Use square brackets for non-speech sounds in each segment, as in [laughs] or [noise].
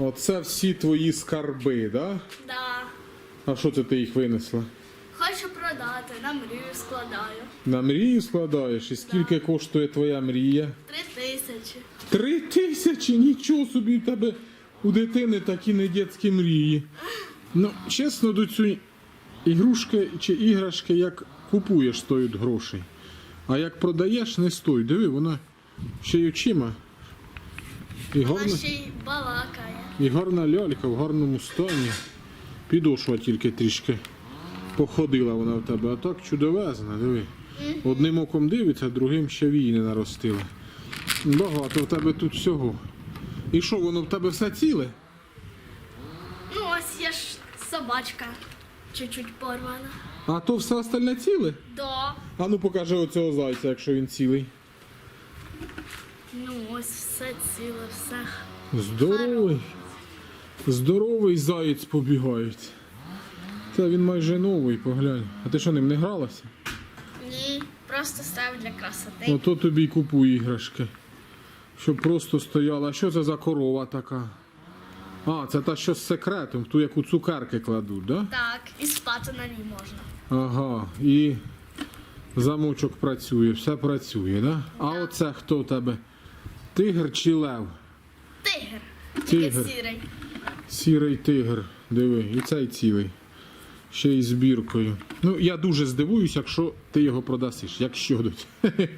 Оце всі твої скарби, да? Да. А що це ти їх винесла? Хочу продати, на мрію складаю. На мрію складаєш? І скільки коштує твоя мрія? Три тисячі. Три тисячі, нічого собі в тебе у дитини такі не дітські мрії. Ну, чесно, до цю ігрушки чи іграшки як купуєш, стоять грошей. А як продаєш, не стоїть. Диви, вона ще й очима. І Вона ще й балакає. І гарна лялька в гарному стані. Підошва тільки трішки походила вона в тебе, а так чудовезна, диви. Одним оком дивиться, другим ще вії не наростила. Багато в тебе тут всього. І що, воно в тебе все ціле? Ну ось є ж собачка. Чуть-чуть порвана. А то все остальне ціле? Да. А ну покажи оцього зайця, якщо він цілий. Ну ось все ціле, все. Здоровий. Здоровий заєць побігається. Та він майже новий, поглянь. А ти що ним не гралася? Ні, просто став для красоти. Ото тобі й купуй іграшки. Щоб просто стояла. А що це за корова така? А, це та що з секретом, ту яку цукерки кладуть, да? Так, і спати на ній можна. Ага. І замочок працює, все працює, да? А оце хто в тебе? Тигр чи лев? Тигр. Тигр. Тільки сірий. Сірий тигр. Диви, і цей цілий. Ще й з біркою. Ну, я дуже здивуюсь, якщо ти його продасиш. Якщо дуть. Надіятимусь.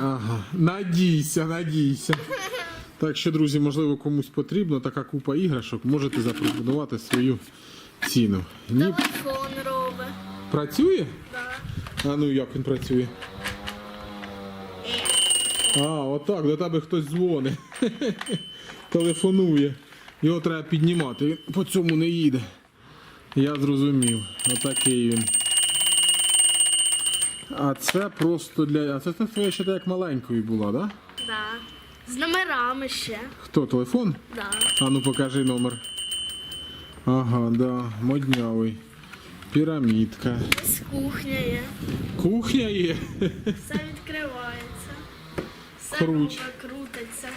Ага, надійся, надійся. Так що, друзі, можливо, комусь потрібно така купа іграшок, можете запропонувати свою ціну. Ні, Телефон робить. працює? Да. А ну як він працює? А, отак, до тебе хтось дзвонить. [laughs] Телефонує. Його треба піднімати. Він по цьому не їде. Я зрозумів. Отакий він. А це просто для. А це твоя ще та як маленькою була, так? Да? Да. З номерами ще. Хто телефон? Да. А ну покажи номер. Ага, да, моднявий. Пірамідка. Ось кухня є. Кухня є. Все відкривається. Круть. крутиться.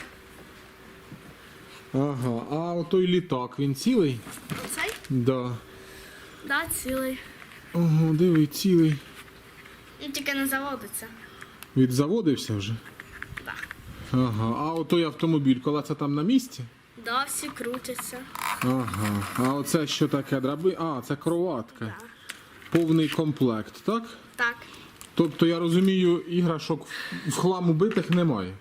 Ага, а отой літак, він цілий? Оцей? Да. Да, цілий. Ого, диви, цілий. Він тільки не заводиться. Відзаводився вже? Так. Ага. А отой автомобіль, коли це там на місці? Да, всі крутяться. Ага. А оце що таке драби? А, це кроватка. Повний комплект, так? Так. Тобто я розумію, іграшок в хлам убитих немає.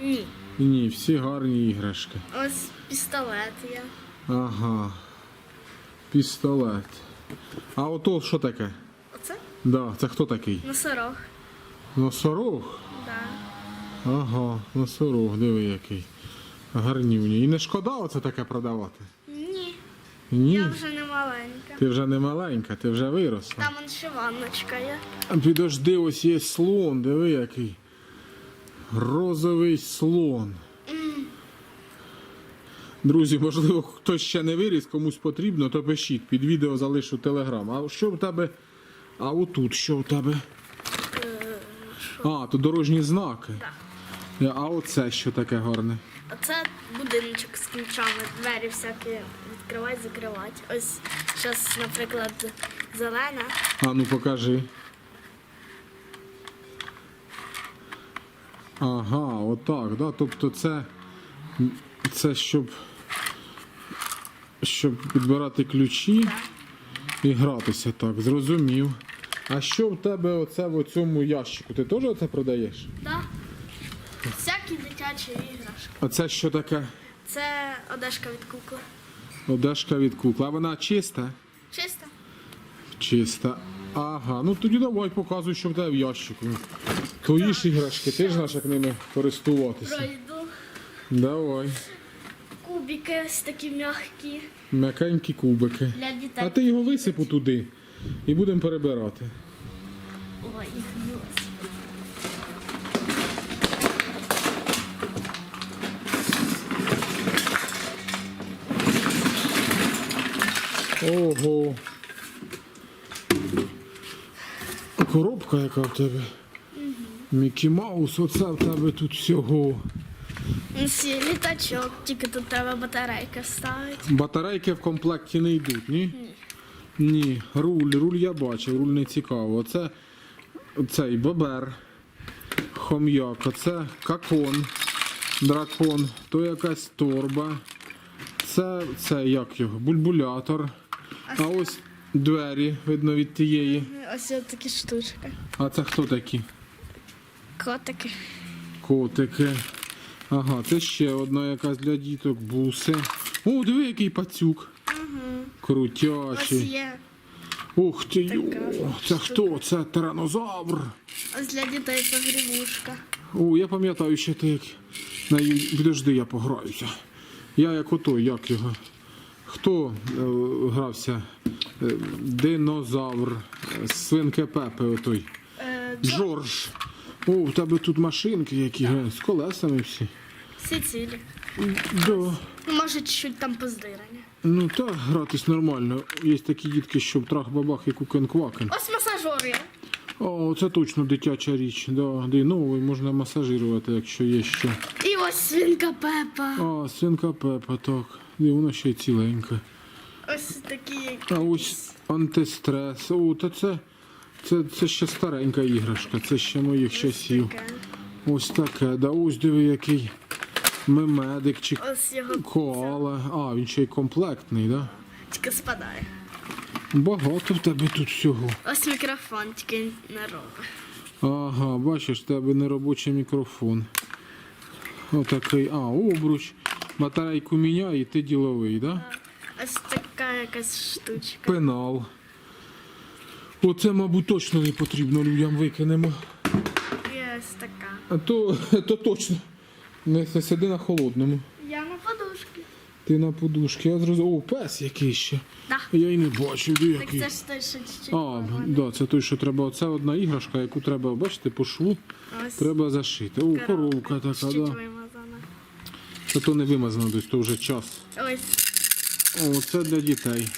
Ні. Ні, всі гарні іграшки. Ось пістолет є. Ага. Пістолет. А ото що таке? Оце? Да, це хто такий? Носорог. Носорог? Да. Ага, носорог, диви який. Гарнюні. І не шкода оце таке продавати? Ні. Я вже не маленька. Ти вже не маленька, ти вже виросла. Там он ще ванночка є. Підожди, ось є слон, диви який. Розовий слон. Друзі, можливо, хтось ще не виріс, комусь потрібно, то пишіть. Під відео залишу телеграм. А що в тебе? А отут що в тебе? А, то дорожні знаки. Так. А оце що таке гарне? Оце будиночок з ключами. Двері всякі відкривати, закривати. Ось зараз, наприклад, зелена. А ну покажи. Ага, отак, да? Тобто це, це щоб, щоб підбирати ключі і гратися так, зрозумів. А що в тебе оце в цьому ящику? Ти теж оце продаєш? Да. Всякі дитячі іграшки. А це що таке? Це одежка від кукли. Одежка від кукла. Вона чиста? Чисто. Чиста. Ага, ну тоді давай показуй, що в тебе в ящику. Твої ж іграшки, ти ж знаєш, як ними користуватися. Пройду. Давай. Кубики ось такі м'які. М'якенькі кубики. Для дітей. А ти його висипу туди і будемо перебирати. Ой, ось. Ого. Коробка яка в тебе. Мікі Маус, оце в тебе тут всього. Ось є літачок, тільки тут треба батарейки ставити. Батарейки в комплекті не йдуть, ні? Ні. Руль, руль я бачив, руль не цікаво. Оце цей бобер, хом'як, оце какон, дракон, то якась торба. Це, це як його? Бульбулятор. А ось двері, видно, від тієї. Ось такі штучки. А це хто такі? Котики. Котики. Ага, це ще одна якась для діток, буси. О, диви, який пацюк. Ось Крутячий. є. Ух ти, йо, це хто? Це тиранозавр. Ось для дітей погрібушка. О, я пам'ятаю ще ти як. На... Підожди, я пограюся. Я як ото, як його. Хто е, грався? Е, динозавр. Свинке Пепе отой. Е, Джордж. О, у тебе тут машинки які з колесами всі. всі цілі. Да. Ну, Може, чуть-чуть там поздирання. Ну так, гратись нормально. Є такі дітки, що трах-бабах і кукен-квакен. Ось масажор є. О, це точно дитяча річ. Да, де новий можна масажирувати, якщо є що. І ось свинка Пепа. А, свинка Пепа, так. І воно ще ціленьке. Ось такі. А ось антистрес. О, та це, це, це ще старенька іграшка, це ще моїх часів. таке. Ось таке. Да ось диви, який мемедик чи Ось його коала. А, він ще й комплектний, да? тільки спадає. Багато в тебе тут всього. Ось мікрофон, тільки не робить. Ага, бачиш, в тебе неробочий мікрофон. Отакий. А, обруч. Батарейку міняє і ти діловий, да? Ось така якась штучка. Пенал. Оце, мабуть, точно не потрібно людям викинемо. І ось така. А то, то точно. Не сиди на холодному. Я на подушці. Ти на подушки. Я зрозумів. О, пес який ще. Да. Я й не бачив, де Так це ж той, що чуть-чуть. А, да, це той, що треба. Це одна іграшка, яку треба, бачите, по шву Ось треба зашити. О, коровка така, Чуть-чуть да. Це то не вимазано, десь, то вже час. Ось. О, це для дітей.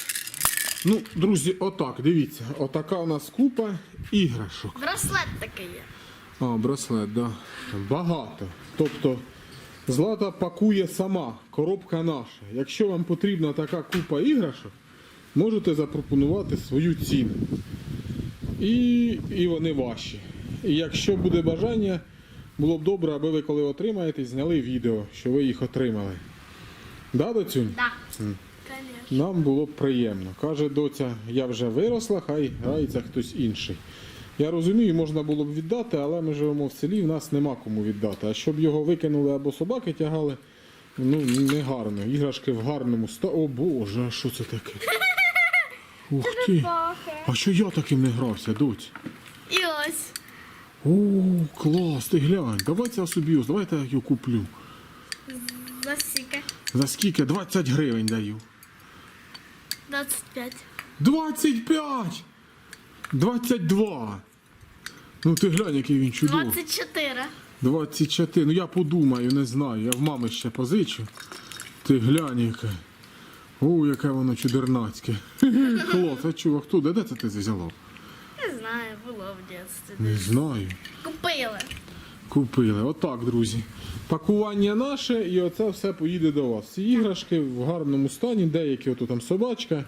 Ну, друзі, отак, дивіться. Отака у нас купа іграшок. Браслет такий є. А, браслет, да. Багато. Тобто, Злата пакує сама, коробка наша. Якщо вам потрібна така купа іграшок, можете запропонувати свою ціну. І, і вони ваші. І якщо буде бажання, було б добре, аби ви коли отримаєте, зняли відео, що ви їх отримали. Да, доцюнь? Да. Нам було б приємно. Каже доця, я вже виросла, хай грається хтось інший. Я розумію, можна було б віддати, але ми живемо в селі, в нас нема кому віддати. А щоб його викинули або собаки тягали, ну не гарно. Іграшки в гарному стані. О Боже, а що це таке? [laughs] Ух ти. А що я таким не грався, доць? І ось. О, клас, ти глянь. Давай я собі, ось, давайте я його куплю. Засіка. За скільки? 20 гривень даю. 25. 25! 22! Ну ти глянь, який він чудовий. 24. 24. Ну я подумаю, не знаю. Я в мами ще позичу. Ти глянь яке. О, яке воно чудернацьке. [laughs] Клас, а чувак, хто? Де, де це ти взяла? Знаю, було в дитинстві. Не знаю. Купили. Купили. Отак, друзі. Пакування наше і оце все поїде до вас. Ці іграшки в гарному стані, деякі ото там собачка.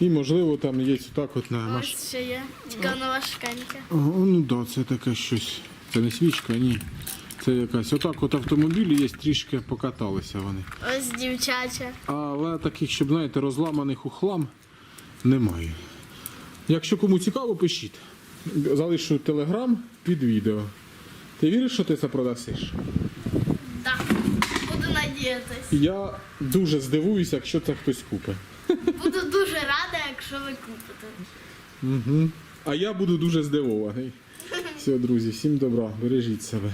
І можливо там є так от на маш... Ось ще є. Тільки воно важкеньке. О, ну да, це таке щось. Це не свічка, ні. Це якась. Отак от автомобілі є, трішки покаталися вони. Ось дівчача. Але таких, щоб, знаєте, розламаних у хлам немає. Якщо кому цікаво, пишіть. Залишу телеграм під відео. Ти віриш, що ти це продасиш? Да. Буду надіятись. Я дуже здивуюся, якщо це хтось купить. Буду дуже рада, якщо ви купите. Угу. А я буду дуже здивований. Все, друзі, всім добра, бережіть себе.